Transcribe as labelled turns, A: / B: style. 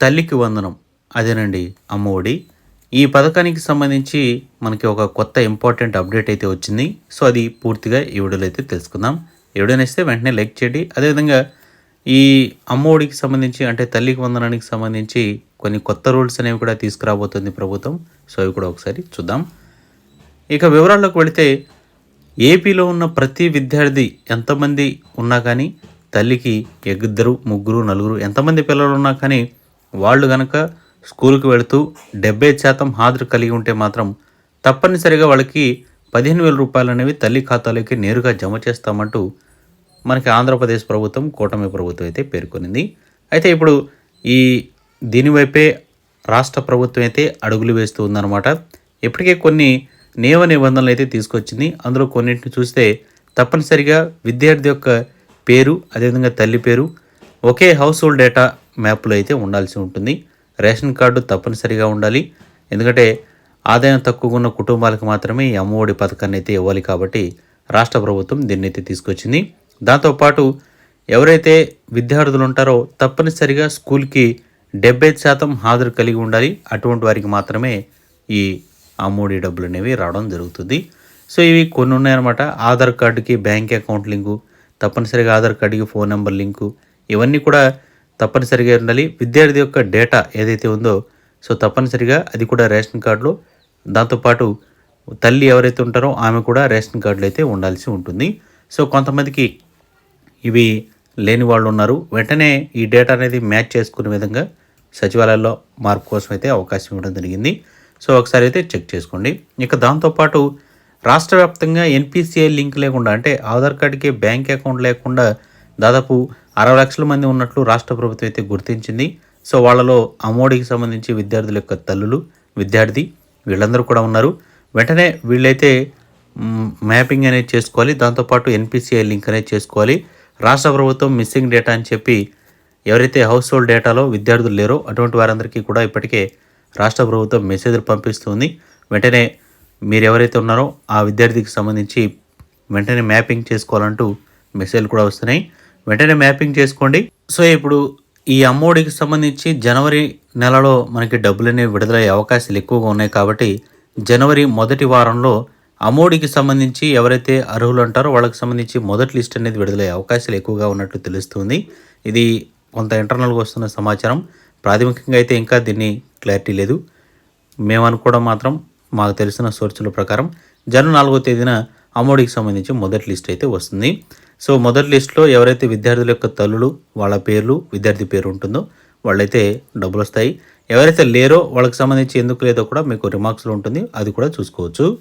A: తల్లికి వందనం. అదేనండి అమ్మఒడి. ఈ పథకానికి సంబంధించి మనకి ఒక కొత్త ఇంపార్టెంట్ అప్డేట్ అయితే వచ్చింది. సో అది పూర్తిగా ఈ వీడియోలో అయితే తెలుసుకుందాం. ఈ వీడియో నచ్చితే వెంటనే లైక్ చేయండి. అదేవిధంగా ఈ అమ్మఒడికి సంబంధించి అంటే తల్లికి వందనానికి సంబంధించి కొన్ని కొత్త రూల్స్ అనేవి కూడా తీసుకురాబోతుంది ప్రభుత్వం. సో అవి కూడా ఒకసారి చూద్దాం. ఇక వివరాల్లోకి వెళితే ఏపీలో ఉన్న ప్రతి విద్యార్థి ఎంతమంది ఉన్నా కానీ తల్లికి ఇద్దరు ముగ్గురు నలుగురు ఎంతమంది పిల్లలు ఉన్నా కానీ వాళ్ళు గనక స్కూల్కి వెళుతూ డెబ్బై శాతం హాజరు కలిగి ఉంటే మాత్రం తప్పనిసరిగా వాళ్ళకి పదిహేను వేల రూపాయలు అనేవి తల్లి ఖాతాలోకి నేరుగా జమ చేస్తామంటూ మనకి ఆంధ్రప్రదేశ్ ప్రభుత్వం కూటమి ప్రభుత్వం అయితే పేర్కొనింది. అయితే ఇప్పుడు ఈ దీనివైపే రాష్ట్ర ప్రభుత్వం అయితే అడుగులు వేస్తూ ఉందన్నమాట. ఇప్పటికే కొన్ని నియమ నిబంధనలు అయితే తీసుకొచ్చింది. అందులో కొన్నింటిని చూస్తే తప్పనిసరిగా విద్యార్థి యొక్క పేరు అదేవిధంగా తల్లి పేరు ఒకే హౌస్ హోల్డ్ డేటా మ్యాప్లో అయితే ఉండాల్సి ఉంటుంది. రేషన్ కార్డు తప్పనిసరిగా ఉండాలి. ఎందుకంటే ఆదాయం తక్కువగా ఉన్న కుటుంబాలకు మాత్రమే ఈ అమ్మఒడి పథకాన్ని అయితే ఇవ్వాలి కాబట్టి రాష్ట్ర ప్రభుత్వం దీన్ని అయితే తీసుకొచ్చింది. దాంతోపాటు ఎవరైతే విద్యార్థులు ఉంటారో తప్పనిసరిగా స్కూల్కి డెబ్బై శాతం హాజరు కలిగి ఉండాలి. అటువంటి వారికి మాత్రమే ఈ అమ్మఒడి డబ్బులు అనేవి రావడం జరుగుతుంది. సో ఇవి కొన్ని ఉన్నాయన్నమాట. ఆధార్ కార్డుకి బ్యాంక్ అకౌంట్ లింకు తప్పనిసరిగా ఆధార్ కార్డుకి ఫోన్ నెంబర్ లింకు ఇవన్నీ కూడా తప్పనిసరిగా ఉండాలి. విద్యార్థి యొక్క డేటా ఏదైతే ఉందో సో తప్పనిసరిగా అది కూడా రేషన్ కార్డులో. దాంతోపాటు తల్లి ఎవరైతే ఉంటారో ఆమె కూడా రేషన్ కార్డులు అయితే ఉండాల్సి ఉంటుంది. సో కొంతమందికి ఇవి లేని వాళ్ళు ఉన్నారు. వెంటనే ఈ డేటా అనేది మ్యాచ్ చేసుకునే విధంగా సచివాలయాల్లో మార్పు కోసం అయితే అవకాశం ఇవ్వడం జరిగింది. సో ఒకసారి అయితే చెక్ చేసుకోండి. ఇక దాంతోపాటు రాష్ట్ర వ్యాప్తంగా ఎన్పిసిఐ లింక్ లేకుండా అంటే ఆధార్ కార్డుకి బ్యాంక్ అకౌంట్ లేకుండా దాదాపు అరవై లక్షల మంది ఉన్నట్లు రాష్ట్ర ప్రభుత్వం అయితే గుర్తించింది. సో వాళ్ళలో అమోడీకి సంబంధించి విద్యార్థుల యొక్క తల్లులు విద్యార్థి వీళ్ళందరూ కూడా ఉన్నారు. వెంటనే వీళ్ళైతే మ్యాపింగ్ అనేది చేసుకోవాలి. దాంతోపాటు ఎన్పిసిఐ లింక్ అనేది చేసుకోవాలి. రాష్ట్ర ప్రభుత్వం మిస్సింగ్ డేటా అని చెప్పి ఎవరైతే హౌస్ హోల్డ్ డేటాలో విద్యార్థులు లేరో అటువంటి వారందరికీ కూడా ఇప్పటికే రాష్ట్ర ప్రభుత్వం మెసేజ్లు పంపిస్తుంది. వెంటనే మీరు ఎవరైతే ఉన్నారో ఆ విద్యార్థికి సంబంధించి వెంటనే మ్యాపింగ్ చేసుకోవాలంటూ మెసేజ్లు కూడా వస్తున్నాయి. వెంటనే మ్యాపింగ్ చేసుకోండి. సో ఇప్పుడు ఈ అమ్మఒడికి సంబంధించి జనవరి నెలలో మనకి డబ్బులనేవి విడుదలయ్యే అవకాశాలు ఎక్కువగా ఉన్నాయి కాబట్టి జనవరి మొదటి వారంలో అమ్మఒడికి సంబంధించి ఎవరైతే అర్హులు అంటారో వాళ్ళకి సంబంధించి మొదటి లిస్ట్ అనేది విడుదలయ్యే అవకాశాలు ఎక్కువగా ఉన్నట్టు తెలుస్తుంది. ఇది కొంత ఇంటర్నల్గా వస్తున్న సమాచారం. ప్రాథమికంగా అయితే ఇంకా దీన్ని క్లారిటీ లేదు. మేము అనుకోవడం మాత్రం మాకు తెలిసిన సోర్సుల ప్రకారం జనవరి నాలుగో తేదీన అమ్మఒడికి సంబంధించి మొదటి లిస్ట్ అయితే వస్తుంది. సో మొదటి లిస్ట్లో ఎవరైతే విద్యార్థుల యొక్క తల్లులు వాళ్ళ పేర్లు విద్యార్థి పేరు ఉంటుందో వాళ్ళైతే డబ్బులు వస్తాయి. ఎవరైతే లేరో వాళ్ళకి సంబంధించి ఎందుకు లేదో కూడా మీకు రిమార్క్స్లో ఉంటుంది. అది కూడా చూసుకోవచ్చు.